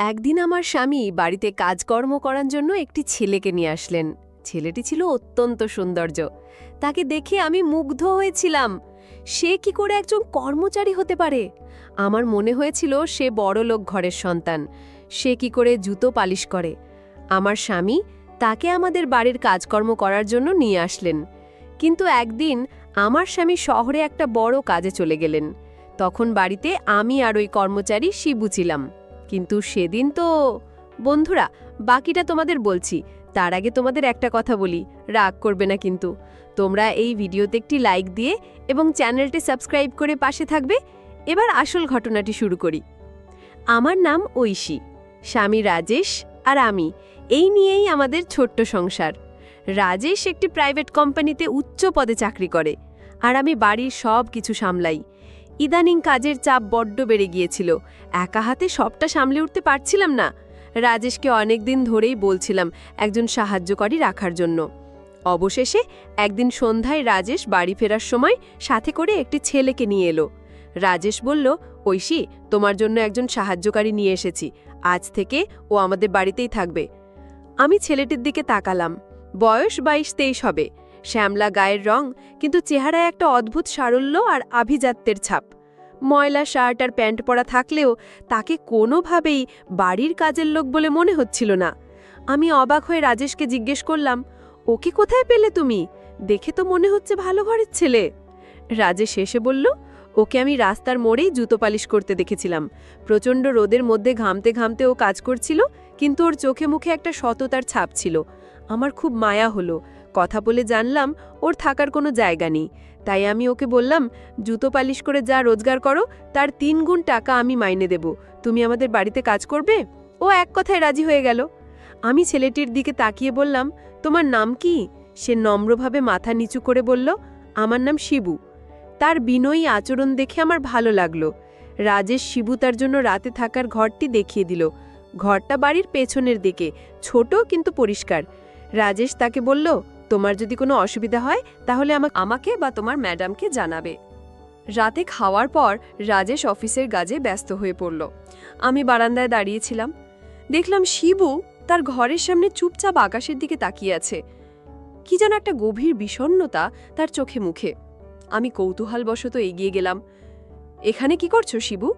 একদিন আমার স্বামী বাড়িতে কাজকর্ম করার জন্য একটি ছেলেকে নিয়ে আসলেন। ছেলেটি ছিল অত্যন্ত সৌন্দর্য। তাকে দেখে আমি মুগ্ধ হয়েছিলাম। সে কি করে একজন কর্মচারী হতে পারে? আমার মনে হয়েছিল সে বড়লোক ঘরের সন্তান। সে কি করে জুতো পালিশ করে? আমার স্বামী তাকে আমাদের বাড়ির কাজকর্ম করার জন্য নিয়ে আসলেন। কিন্তু একদিন আমার স্বামী শহরে একটা বড় কাজে চলে গেলেন। তখন বাড়িতে আমি আর ওই কর্মচারী শিবু ছিলাম। কিন্তু সেদিন তো, বন্ধুরা, বাকিটা তোমাদের বলছি। তার আগে তোমাদের একটা কথা বলি, রাগ করবে না কিন্তু। তোমরা এই ভিডিওতে একটি লাইক দিয়ে এবং চ্যানেলটি সাবস্ক্রাইব করে পাশে থাকবে। এবার আসল ঘটনাটি শুরু করি। আমার নাম ঐশী। স্বামী রাজেশ আর আমি। এই নিয়েই আমাদের ছোট্ট সংসার। রাজেশ একটি প্রাইভেট কোম্পানিতে উচ্চ পদে চাকরি করে। আর আমি বাড়ির সব কিছু সামলাই। ইদানিং কাজের চাপ বড্ড বেড়ে গিয়েছিল। একা হাতে সবটা সামলে উঠতে পারছিলাম না। রাজেশকে অনেক দিন ধরেই বলছিলাম একজন সাহায্যকারী রাখার জন্য। অবশেষে একদিন সন্ধ্যায় রাজেশ বাড়ি ফেরার সময় সাথে করে একটি ছেলেকে নিয়ে এলো। রাজেশ বলল, ঐশী, তোমার জন্য একজন সাহায্যকারী নিয়ে এসেছি। আজ থেকে ও আমাদের বাড়িতেই থাকবে। আমি ছেলেটির দিকে তাকালাম। বয়স বাইশ তেইশ হবে। শ্যামলা গায়ের রং, কিন্তু চেহারায় একটা অদ্ভুত সারল্য আর আভিজাত্যের ছাপ। ময়লা শার্ট আর প্যান্ট পরা থাকলেও তাকে কোনোভাবেই বাড়ির কাজের লোক বলে মনে হচ্ছিল না। আমি অবাক হয়ে রাজেশকে জিজ্ঞেস করলাম, ওকে কোথায় পেলে তুমি? দেখে তো মনে হচ্ছে ভালো ঘরের ছেলে। রাজেশ এসে বলল, ওকে আমি রাস্তার মোড়েই জুতো পালিশ করতে দেখেছিলাম। প্রচণ্ড রোদের মধ্যে ঘামতে ঘামতে ও কাজ করছিল, কিন্তু ওর চোখে মুখে একটা সততার ছাপ ছিল। আমার খুব মায়া হলো। কথা বলে জানলাম, ওর থাকার কোনো জায়গা নেই। তাই আমি ওকে বললাম, জুতো পালিশ করে যা রোজগার করো, তার তিন গুণ টাকা আমি মাইনে দেব। তুমি আমাদের বাড়িতে কাজ করবে? ও এক কথায় রাজি হয়ে গেল। আমি ছেলেটির দিকে তাকিয়ে বললাম, তোমার নাম কি? সে নম্রভাবে মাথা নিচু করে বলল, আমার নাম শিবু। তার বিনয়ী আচরণ দেখে আমার ভালো লাগল। রাজেশ শিবু তার জন্য রাতে থাকার ঘরটি দেখিয়ে দিল। ঘরটা বাড়ির পেছনের দিকে, ছোট কিন্তু পরিষ্কার। রাজেশ তাকে বলল তোমার যদি কোনো অসুবিধা হয়, তাহলে আমা- আমাকে বা তোমার ম্যাডামকে জানাবে। রাতে খাওয়ার পর রাজেশ অফিসের কাজে ব্যস্ত হয়ে পড়ল। আমি বারান্দায় দাঁড়িয়েছিলাম। দেখলাম শিবু তার ঘরের সামনে চুপচাপ আকাশের দিকে তাকিয়ে আছে। কি যেন একটা গভীর বিষণ্ণতা তার চোখে মুখে। আমি কৌতূহলবশত এগিয়ে গেলাম। এখানে কি করছ, শিবু?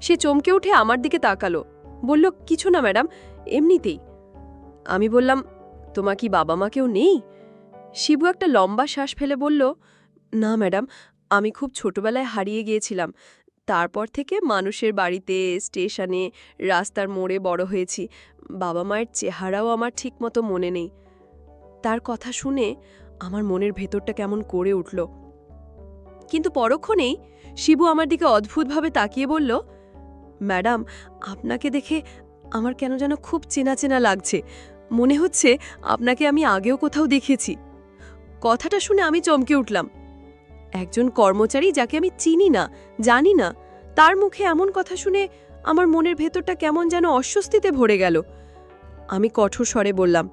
সে চমকে উঠে আমার দিকে তাকালো। বলল, কিছু না, ম্যাডাম, এমনিতেই। আমি বললাম তোমার কি বাবা মা কেউ নেই? শিবু একটা লম্বা শ্বাস ফেলে বলল, না, ম্যাডাম, আমি খুব ছোটবেলায় হারিয়ে গিয়েছিলাম। তারপর থেকে মানুষের বাড়িতে, স্টেশনে, রাস্তার মোড়ে বড় হয়েছি। বাবা মায়ের চেহারাও আমার ঠিকমতো মনে নেই। তার কথা শুনে আমার মনের ভেতরটা কেমন করে উঠল। কিন্তু পরক্ষণেই শিবু আমার দিকে অদ্ভুতভাবে তাকিয়ে বলল, ম্যাডাম, আপনাকে দেখে আমার কেন যেন খুব চেনা চেনা লাগছে। মনে হচ্ছে আপনাকে আমি আগেও কোথাও দেখেছি। কথাটা শুনে আমি চমকে উঠলাম। একজন কর্মচারী যাকে আমি চিনি না, জানি না, তার মুখে এমন কথা শুনে আমার মনের ভেতরটা কেমন যেন অস্বস্তিতে ভরে গেল। আমি কঠোর স্বরে বললাম,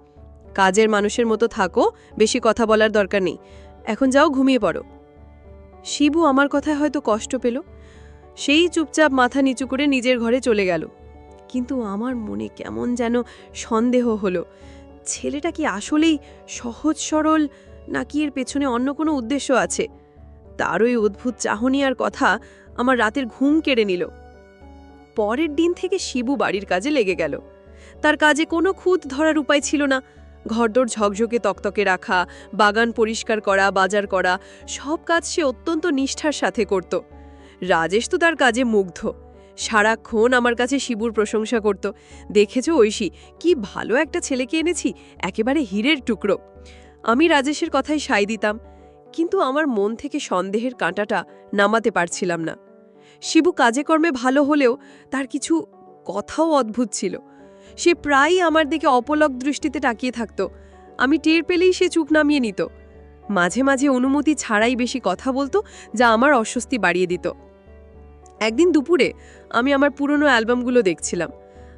কাজের মানুষের মতো থাকো, বেশি কথা বলার দরকার নেই। এখন যাও ঘুমিয়ে পড়ো। শিবু আমার কথায় হয়তো কষ্ট পেল। সেই চুপচাপ মাথা নিচু করে নিজের ঘরে চলে গেল। কিন্তু আমার মনে কেমন যেন সন্দেহ হলো। ছেলেটা কি আসলেই সহজ সরল, নাকি এর পেছনে অন্য কোনো উদ্দেশ্য আছে? তার ওই অদ্ভুত চাহনি আর কথা আমার রাতের ঘুম কেড়ে নিল। পরের দিন থেকে শিবু বাড়ির কাজে লেগে গেল। তার কাজে কোনো খুঁত ধরার উপায় ছিল না। ঘরদোর ঝকঝকে তকতকে রাখা, বাগান পরিষ্কার করা, বাজার করা, সব কাজ সে অত্যন্ত নিষ্ঠার সাথে করত। রাজেশ তো তার কাজে মুগ্ধ। সারাক্ষণ আমার কাছে শিবুর প্রশংসা করত। দেখেছ ঐশী, কি ভালো একটা ছেলেকে এনেছি, একেবারে হীরের টুকরো। আমি রাজেশের কথায় সাই দিতাম, কিন্তু আমার মন থেকে সন্দেহের কাঁটাটা নামাতে পারছিলাম না। শিবু কাজে কর্মে ভালো হলেও তার কিছু কথাও অদ্ভুত ছিল। সে প্রায়ই আমার দিকে অপলক দৃষ্টিতে তাকিয়ে থাকত। আমি টের পেলেই সে চুপ নামিয়ে নিত। মাঝে মাঝে অনুমতি ছাড়াই বেশি কথা বলতো, যা আমার অস্বস্তি বাড়িয়ে দিত। একদিন দুপুরে আমি আমার পুরনো অ্যালবামগুলো দেখছিলাম।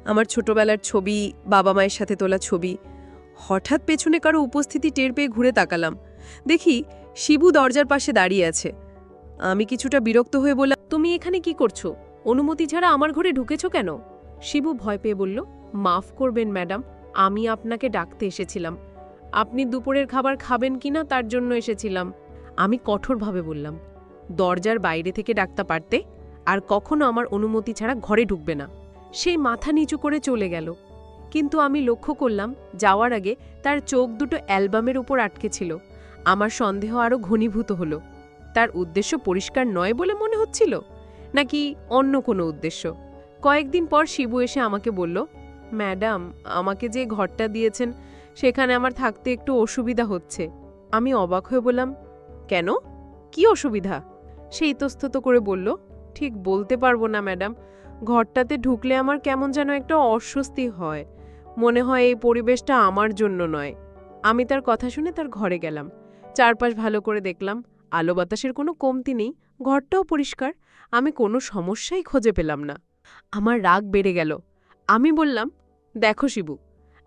আমার ছোটবেলার ছবি, বাবা মায়ের সাথে তোলা ছবি। হঠাৎ পেছনে কারও উপস্থিতি টের পেয়ে ঘুরে তাকালাম। দেখি শিবু দরজার পাশে দাঁড়িয়ে আছে। আমি কিছুটা বিরক্ত হয়ে বললাম, তুমি এখানে কি করছ? অনুমতি ছাড়া আমার ঘরে ঢুকেছো কেন? শিবু ভয় পেয়ে বলল, মাফ করবেন, ম্যাডাম, আমি আপনাকে ডাকতে এসেছিলাম। আপনি দুপুরের খাবার খাবেন কিনা তার জন্য এসেছিলাম। আমি কঠোরভাবে বললাম, দরজার বাইরে থেকে ডাকতে পারতে? আর কখনো আমার অনুমতি ছাড়া ঘরে ঢুকবে না। সেই মাথা নিচু করে চলে গেল। কিন্তু আমি লক্ষ্য করলাম, যাওয়ার আগে তার চোখ দুটো অ্যালবামের উপর আটকে ছিল। আমার সন্দেহ আরও ঘনীভূত হলো। তার উদ্দেশ্য পরিষ্কার নয় বলে মনে হচ্ছিল? নাকি অন্য কোনো উদ্দেশ্য? কয়েকদিন পর শিবু এসে আমাকে বলল, ম্যাডাম, আমাকে যে ঘরটা দিয়েছেন, সেখানে আমার থাকতে একটু অসুবিধা হচ্ছে। আমি অবাক হয়ে বললাম, কেন? কি অসুবিধা? সে ইতস্তত করে বলল ঠিক বলতে পারব না, ম্যাডাম। ঘরটাতে ঢুকলে আমার কেমন যেন একটা অস্বস্তি হয়। মনে হয় এই পরিবেশটা আমার জন্য নয়। আমি তার কথা শুনে তার ঘরে গেলাম। চারপাশ ভালো করে দেখলাম। আলো বাতাসের কোনো কমতি নেই। ঘরটাও পরিষ্কার। আমি কোনো সমস্যাই খুঁজে পেলাম না। আমার রাগ বেড়ে গেল। আমি বললাম, দেখো শিবু,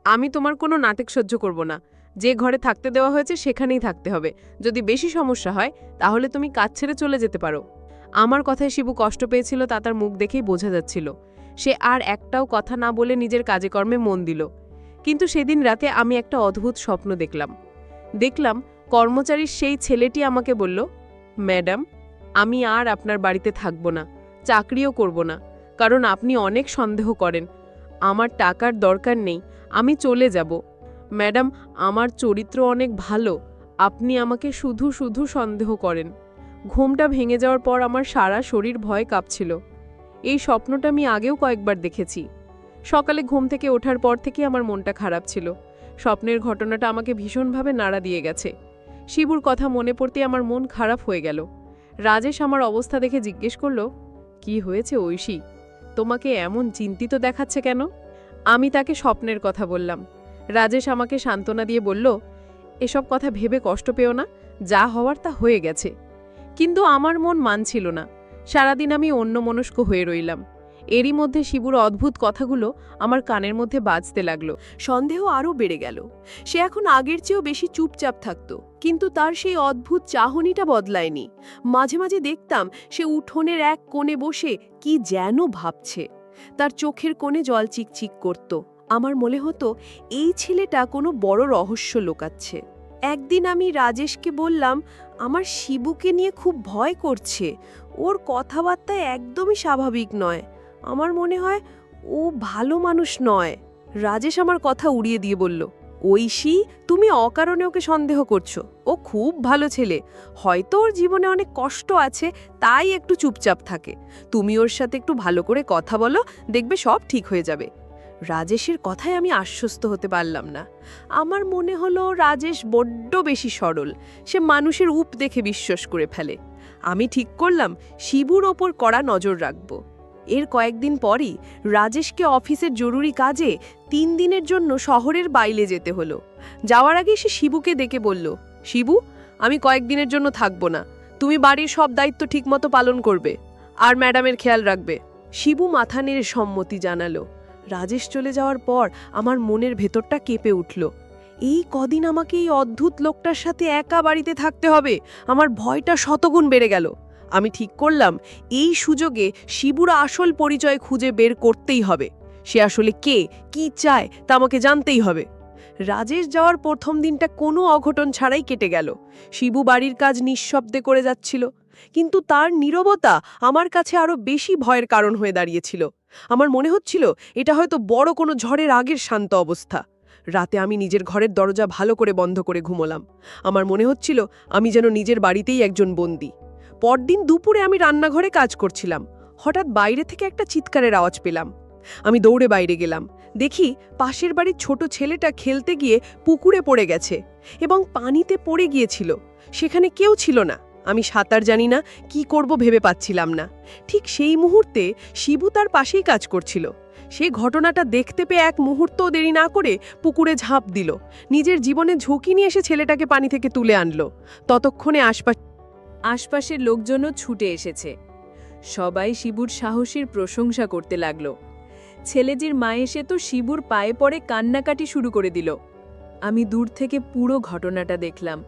আমি তোমার কোনো নাটক সহ্য করব না। যে ঘরে থাকতে দেওয়া হয়েছে সেখানেই থাকতে হবে। যদি বেশি সমস্যা হয়, তাহলে তুমি কাজ ছেড়ে চলে যেতে পারো। আমার কথায় শিবু কষ্ট পেয়েছিল তা তার মুখ দেখেই বোঝা যাচ্ছিল। সে আর একটাও কথা না বলে নিজের কাজে কর্মে মন দিল। কিন্তু সেদিন রাতে আমি একটা অদ্ভুত স্বপ্ন দেখলাম। দেখলাম কর্মচারীর সেই ছেলেটি আমাকে বলল, ম্যাডাম, আমি আর আপনার বাড়িতে থাকব না, চাকরিও করব না, কারণ আপনি অনেক সন্দেহ করেন। আমার টাকার দরকার নেই, আমি চলে যাব। ম্যাডাম, আমার চরিত্র অনেক ভালো, আপনি আমাকে শুধু শুধু সন্দেহ করেন। ঘুমটা ভেঙে যাওয়ার পর আমার সারা শরীর ভয় কাঁপছিল। এই স্বপ্নটা আমি আগেও কয়েকবার দেখেছি। সকালে ঘুম থেকে ওঠার পর থেকে আমার মনটা খারাপ ছিল। স্বপ্নের ঘটনাটা আমাকে ভীষণভাবে নাড়া দিয়ে গেছে। শিবুর কথা মনে পড়তে আমার মন খারাপ হয়ে গেল। রাজেশ আমার অবস্থা দেখে জিজ্ঞেস করল, কি হয়েছে ঐশী? তোমাকে এমন চিন্তিত দেখাচ্ছে কেন? আমি তাকে স্বপ্নের কথা বললাম। রাজেশ আমাকে সান্ত্বনা দিয়ে বলল, এসব কথা ভেবে কষ্ট পেও না। যা হওয়ার তা হয়ে গেছে। কিন্তু আমার মন মানছিল না। সারাদিন আমি অন্যমনস্ক হয়ে রইলাম। এরই মধ্যে শিবুর অদ্ভুত কথাগুলো আমার কানের মধ্যে বাজতে লাগল। সন্দেহ আরও বেড়ে গেল। সে এখন আগের চেয়েও বেশি চুপচাপ থাকত, কিন্তু তার সেই অদ্ভুত চাহনিটা বদলায়নি। মাঝে মাঝে দেখতাম সে উঠোনের এক কোণে বসে কি যেন ভাবছে। তার চোখের কোণে জল চিকচিক করত। আমার মনে হতো, এই ছেলেটা কোনো বড় রহস্য লোকাচ্ছে। একদিন আমি রাজেশকে বললাম, আমার শিবুকে নিয়ে খুব ভয় করছে। ওর কথাবার্তা একদমই স্বাভাবিক নয়। আমার মনে হয় ও ভালো মানুষ নয়। রাজেশ আমার কথা উড়িয়ে দিয়ে বলল, ঐশী, তুমি অকারণে ওকে সন্দেহ করছ। ও খুব ভালো ছেলে। হয়তো ওর জীবনে অনেক কষ্ট আছে, তাই একটু চুপচাপ থাকে। তুমি ওর সাথে একটু ভালো করে কথা বলো, দেখবে সব ঠিক হয়ে যাবে। রাজেশের কথায় আমি আশ্বস্ত হতে পারলাম না। আমার মনে হলো রাজেশ বড্ড বেশি সরল। সে মানুষের উপ দেখে বিশ্বাস করে ফেলে। আমি ঠিক করলাম, শিবুর ওপর কড়া নজর রাখব। এর কয়েকদিন পরই রাজেশকে অফিসের জরুরি কাজে তিন দিনের জন্য শহরের বাইরে যেতে হলো। যাওয়ার আগে সে শিবুকে ডেকে বলল, শিবু, আমি কয়েকদিনের জন্য থাকব না। তুমি বাড়ির সব দায়িত্ব ঠিকমতো পালন করবে। আর ম্যাডামের খেয়াল রাখবে। শিবু মাথা নেড়ে সম্মতি জানালো। রাজেশ চলে যাওয়ার পর আমার মনের ভেতরটা কেঁপে উঠল। এই কদিন আমাকে এই অদ্ভুত লোকটার সাথে একা বাড়িতে থাকতে হবে। আমার ভয়টা শতগুণ বেড়ে গেল। আমি ঠিক করলাম, এই সুযোগে শিবুর আসল পরিচয় খুঁজে বের করতেই হবে। সে আসলে কে, কি চায়, তা আমাকে জানতেই হবে। রাজেশ যাওয়ার প্রথম দিনটা কোনো অঘটন ছাড়াই কেটে গেল। শিবু বাড়ির কাজ নিঃশব্দে করে যাচ্ছিল। কিন্তু তার নীরবতা আমার কাছে আরও বেশি ভয়ের কারণ হয়ে দাঁড়িয়েছিল। আমার মনে হচ্ছিল এটা হয়তো বড় কোনো ঝড়ের আগের শান্ত অবস্থা। রাতে আমি নিজের ঘরের দরজা ভালো করে বন্ধ করে ঘুমোলাম। আমার মনে হচ্ছিল আমি যেন নিজের বাড়িতেই একজন বন্দী। পরদিন দুপুরে আমি রান্নাঘরে কাজ করছিলাম। হঠাৎ বাইরে থেকে একটা চিৎকারের আওয়াজ পেলাম। আমি দৌড়ে বাইরে গেলাম। দেখি পাশের বাড়ির ছোট ছেলেটা খেলতে গিয়ে পুকুরে পড়ে গেছে এবং পানিতে পড়ে গিয়েছিল। সেখানে কেউ ছিল না। আমি সাঁতার জানি না, কি করব ভেবে পাচ্ছিলাম না। ঠিক সেই মুহূর্তে শিবু তার পাশেই কাজ করছিল। সে ঘটনাটা দেখতে পেয়ে এক মুহূর্তও দেরি না করে পুকুরে ঝাঁপ দিল। নিজের জীবনে ঝুঁকি নিয়ে এসে ছেলেটাকে পানি থেকে তুলে আনলো। ততক্ষণে আশপাশ আশপাশের লোকজনও ছুটে এসেছে। সবাই শিবুর সাহসীর প্রশংসা করতে লাগল। ছেলেজির মা এসে তো শিবুর পায়ে পড়ে কান্নাকাটি শুরু করে দিল। আমি দূর থেকে পুরো ঘটনাটা দেখলাম।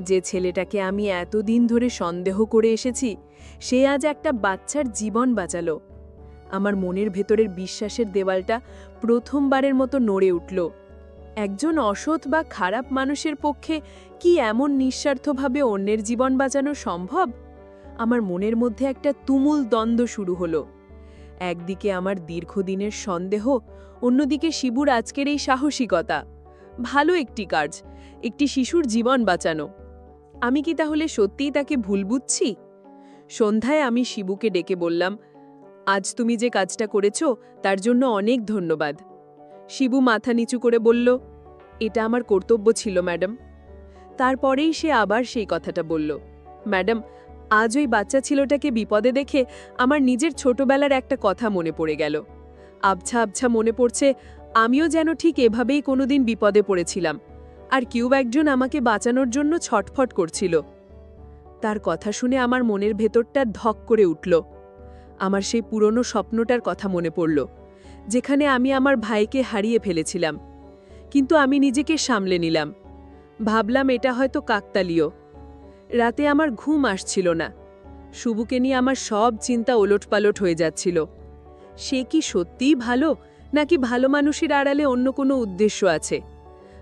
যে ছেলেটাকে আমি এতদিন ধরে সন্দেহ করে এসেছি, সে আজ একটা বাচ্চার জীবন বাঁচালো। আমার মনের ভেতরের বিশ্বাসের দেওয়ালটা প্রথমবারের মতো নড়ে উঠল। একজন অসৎ বা খারাপ মানুষের পক্ষে কি এমন নিঃস্বার্থভাবে অন্যের জীবন বাঁচানো সম্ভব? আমার মনের মধ্যে একটা তুমুল দ্বন্দ্ব শুরু হলো। একদিকে আমার দীর্ঘদিনের সন্দেহ, অন্যদিকে শিবুর আজকের এই সাহসিকতা। ভালো একটি কাজ, একটি শিশুর জীবন বাঁচানো। আমি কি তাহলে সত্যিই তাকে ভুল বুঝছি? সন্ধ্যায় আমি শিবুকে ডেকে বললাম, আজ তুমি যে কাজটা করেছ, তার জন্য অনেক ধন্যবাদ। শিবু মাথা নিচু করে বলল, এটা আমার কর্তব্য ছিল, ম্যাডাম। তারপরেই সে আবার সেই কথাটা বলল, ম্যাডাম, আজ ওই বাচ্চা ছিলটাকে বিপদে দেখে আমার নিজের ছোটবেলার একটা কথা মনে পড়ে গেল। আবছা আবছা মনে পড়ছে, আমিও যেন ঠিক এভাবেই কোনোদিন বিপদে পড়েছিলাম। আর কিউব একজন আমাকে বাঁচানোর জন্য ছটফট করছিল। তার কথা শুনে আমার মনের ভেতরটা ধক করে উঠল। আমার সেই পুরনো স্বপ্নটার কথা মনে পড়ল, যেখানে আমি আমার ভাইকে হারিয়ে ফেলেছিলাম। কিন্তু আমি নিজেকে সামলে নিলাম। ভাবলাম এটা হয়তো কাকতালীয়। রাতে আমার ঘুম আসছিল না। শুভুকে নিয়ে আমার সব চিন্তা ওলটপালট হয়ে যাচ্ছিল। সে কি সত্যিই ভালো, নাকি ভালো মানুষের আড়ালে অন্য কোনো উদ্দেশ্য আছে?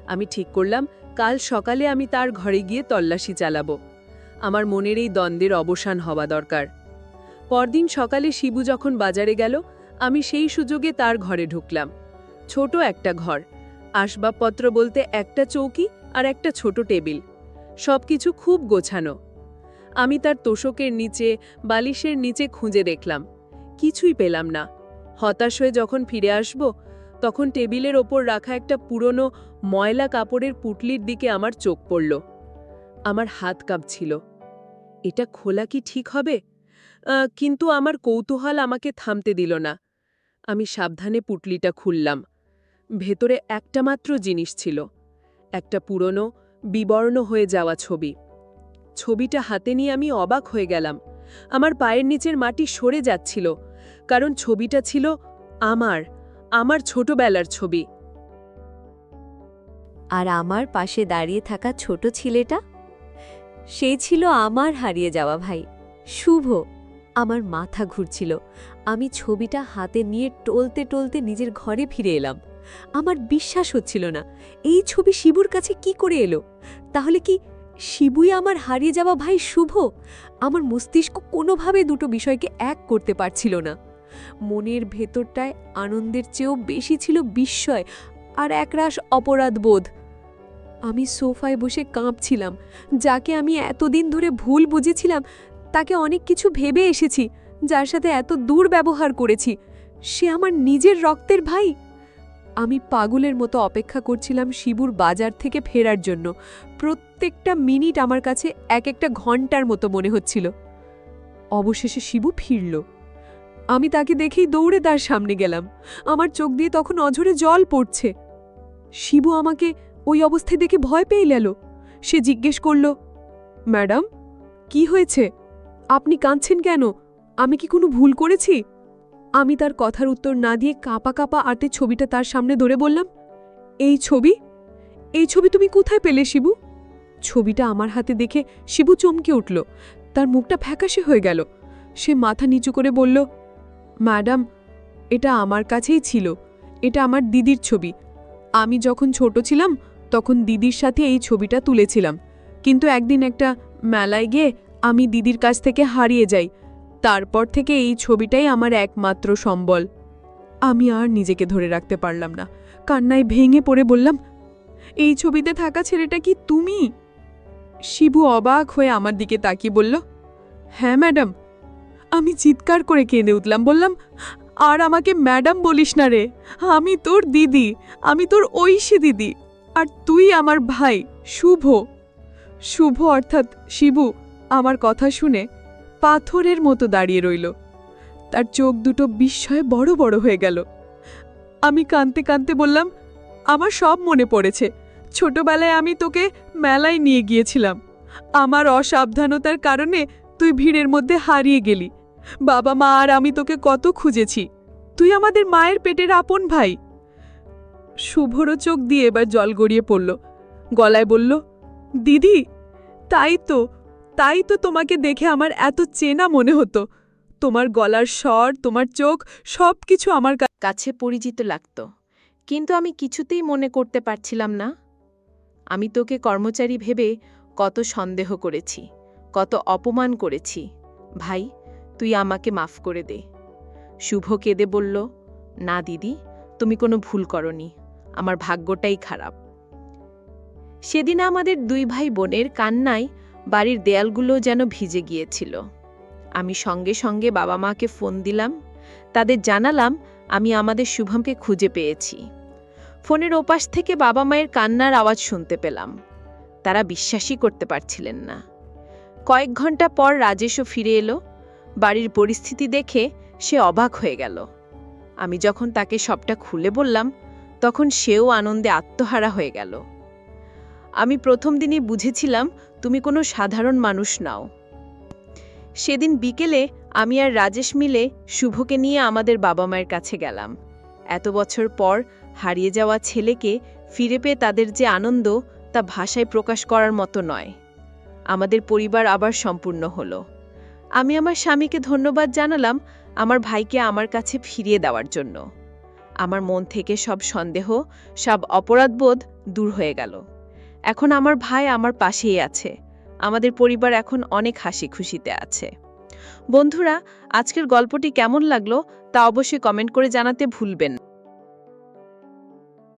আমি ঠিক করলাম, কাল সকালে আমি তার ঘরে গিয়ে তল্লাশি চালাবো। আমার মনের এই দ্বন্দ্বের অবসান হওয়া দরকার। পরদিন সকালে শিবু যখন বাজারে গেল, আমি সেই সুযোগে তার ঘরে ঢুকলাম। ছোট একটা ঘর, আসবাবপত্র বলতে একটা চৌকি আর একটা ছোট টেবিল। সবকিছু খুব গোছানো। আমি তার তোষকের নিচে, বালিশের নিচে খুঁজে দেখলাম। কিছুই পেলাম না। হতাশ হয়ে যখন ফিরে আসব তখন টেবিলের ওপর রাখা একটা পুরনো ময়লা কাপড়ের পুটলির দিকে আমার চোখ পড়ল। আমার হাত কাঁপছিল। এটা খোলা কি ঠিক হবে? কিন্তু আমার কৌতূহল আমাকে থামতে দিল না। আমি সাবধানে পুটলিটা খুললাম। ভেতরে একটা মাত্র জিনিস ছিল। একটা পুরনো, বিবর্ণ হয়ে যাওয়া ছবি। ছবিটা হাতে নিয়ে আমি অবাক হয়ে গেলাম। আমার পায়ের নিচের মাটি সরে যাচ্ছিল, কারণ ছবিটা ছিল আমার। আমার ছোটবেলার ছবি। আর আমার পাশে দাঁড়িয়ে থাকা ছোট ছেলেটা? সে ছিল আমার হারিয়ে যাওয়া ভাই। শুভ, আমার মাথা ঘুরছিল। আমি ছবিটা হাতে নিয়ে টলতে টলতে নিজের ঘরে ফিরে এলাম। আমার বিশ্বাস হচ্ছিল না, এই ছবি শিবুর কাছে কি করে এলো? তাহলে কি শিবুই আমার হারিয়ে যাওয়া ভাই শুভ? আমার মস্তিষ্ক কোনোভাবে দুটো বিষয়কে এক করতে পারছিল না। মনের ভেতরটায় আনন্দের চেয়েও বেশি ছিল বিস্ময় আর একরাশ অপরাধবোধ। আমি সোফায় বসে কাঁপছিলাম, যাকে আমি এতদিন ধরে ভুল বুঝেছিলাম, তাকে অনেক কিছু ভেবে এসেছি, যার সাথে এত দুর্ব্যবহার করেছি। সে আমার নিজের রক্তের ভাই। আমি পাগলের মতো অপেক্ষা করছিলাম শিবুর বাজার থেকে ফেরার জন্য। প্রত্যেকটা মিনিট আমার কাছে এক একটা ঘণ্টার মতো মনে হচ্ছিল। অবশেষে শিবু ফিরল। আমি তাকে দেখেই দৌড়ে তার সামনে গেলাম। আমার চোখ দিয়ে তখন অঝরে জল পড়ছে। শিবু আমাকে ওই অবস্থায় দেখে ভয় পেয়ে গেল। সে জিজ্ঞেস করল, ম্যাডাম, কি হয়েছে? আপনি কাঁদছেন কেন? আমি কি কোনো ভুল করেছি? আমি তার কথার উত্তর না দিয়ে কাঁপা কাঁপা আর্তে ছবিটা তার সামনে ধরে বললাম, এই ছবি? এই ছবি তুমি কোথায় পেলে শিবু? ছবিটা আমার হাতে দেখে শিবু চমকে উঠল। তার মুখটা ফ্যাকাশে হয়ে গেল। সে মাথা নিচু করে বলল ম্যাডাম, এটা আমার কাছেই ছিল। এটা আমার দিদির ছবি। আমি যখন ছোট ছিলাম, তখন দিদির সাথে এই ছবিটা তুলেছিলাম। কিন্তু একদিন একটা মেলায় গিয়ে আমি দিদির কাছ থেকে হারিয়ে যাই। তারপর থেকে এই ছবিটাই আমার একমাত্র সম্বল। আমি আর নিজেকে ধরে রাখতে পারলাম না। কান্নায় ভেঙে পড়ে বললাম, এই ছবিতে থাকা ছেলেটা কি তুমি? শিবু অবাক হয়ে আমার দিকে তাকিয়ে বলল হ্যাঁ ম্যাডাম আমি চিৎকার করে কেঁদে উঠলাম, বললাম, আর আমাকে ম্যাডাম বলিস না রে, আমি তোর দিদি, আমি তোর ঐশী দিদি, আর তুই আমার ভাই, শুভ। শুভ অর্থাৎ শিবু আমার কথা শুনে পাথরের মতো দাঁড়িয়ে রইল। তার চোখ দুটো বিস্ময়ে বড় বড় হয়ে গেল। আমি কাঁদতে কাঁদতে বললাম, আমার সব মনে পড়েছে। ছোটবেলায় আমি তোকে মেলায় নিয়ে গিয়েছিলাম। আমার অসাবধানতার কারণে তুই ভিড়ের মধ্যে হারিয়ে গেলি। বাবা মা আর আমি তোকে কত খুঁজেছি। তুই আমাদের মায়ের পেটের আপন ভাই। শুভরও চোখ দিয়ে এবার জল গড়িয়ে পড়ল। গলায় বলল, দিদি, তাই তো তাই তো তোমাকে দেখে আমার এত চেনা মনে হতো। তোমার গলার স্বর, তোমার চোখ সব কিছু আমার কাছে পরিচিত লাগত। কিন্তু আমি কিছুতেই মনে করতে পারছিলাম না। আমি তোকে কর্মচারী ভেবে কত সন্দেহ করেছি, কত অপমান করেছি। ভাই তুই আমাকে মাফ করে দে। শুভ কেঁদে বলল, না দিদি, তুমি কোনো ভুল করনি, আমার ভাগ্যটাই খারাপ। সেদিন আমাদের দুই ভাই বোনের কান্নায় বাড়ির দেয়ালগুলো যেন ভিজে গিয়েছিল। আমি সঙ্গে সঙ্গে বাবা মাকে ফোন দিলাম, তাদের জানালাম আমি আমাদের শুভমকে খুঁজে পেয়েছি। ফোনের ওপাশ থেকে বাবা মায়ের কান্নার আওয়াজ শুনতে পেলাম। তারা বিশ্বাসই করতে পারছিলেন না। কয়েক ঘণ্টা পর রাজেশও ফিরে এলো বাড়ির পরিস্থিতি দেখে সে অবাক হয়ে গেল। আমি যখন তাকে সবটা খুলে বললাম, তখন সেও আনন্দে আত্মহারা হয়ে গেল। আমি প্রথম দিনই বুঝেছিলাম, তুমি কোনো সাধারণ মানুষ নাও। সেদিন বিকেলে আমি আর রাজেশ মিলে শুভকে নিয়ে আমাদের বাবা মায়ের কাছে গেলাম। এত বছর পর হারিয়ে যাওয়া ছেলেকে ফিরে পেয়ে তাদের যে আনন্দ, তা ভাষায় প্রকাশ করার মতো নয়। আমাদের পরিবার আবার সম্পূর্ণ হলো। আমি আমার স্বামীকে ধন্যবাদ জানালাম আমার ভাইকে আমার কাছে ফিরিয়ে দেওয়ার জন্য। আমার মন থেকে সব সন্দেহ, সব অপরাধবোধ দূর হয়ে গেল। এখন আমার ভাই আমার পাশেই আছে। আমাদের পরিবার এখন অনেক হাসি খুশিতে আছে। বন্ধুরা, আজকের গল্পটি কেমন লাগল তা অবশ্যই কমেন্ট করে জানাতে ভুলবেন।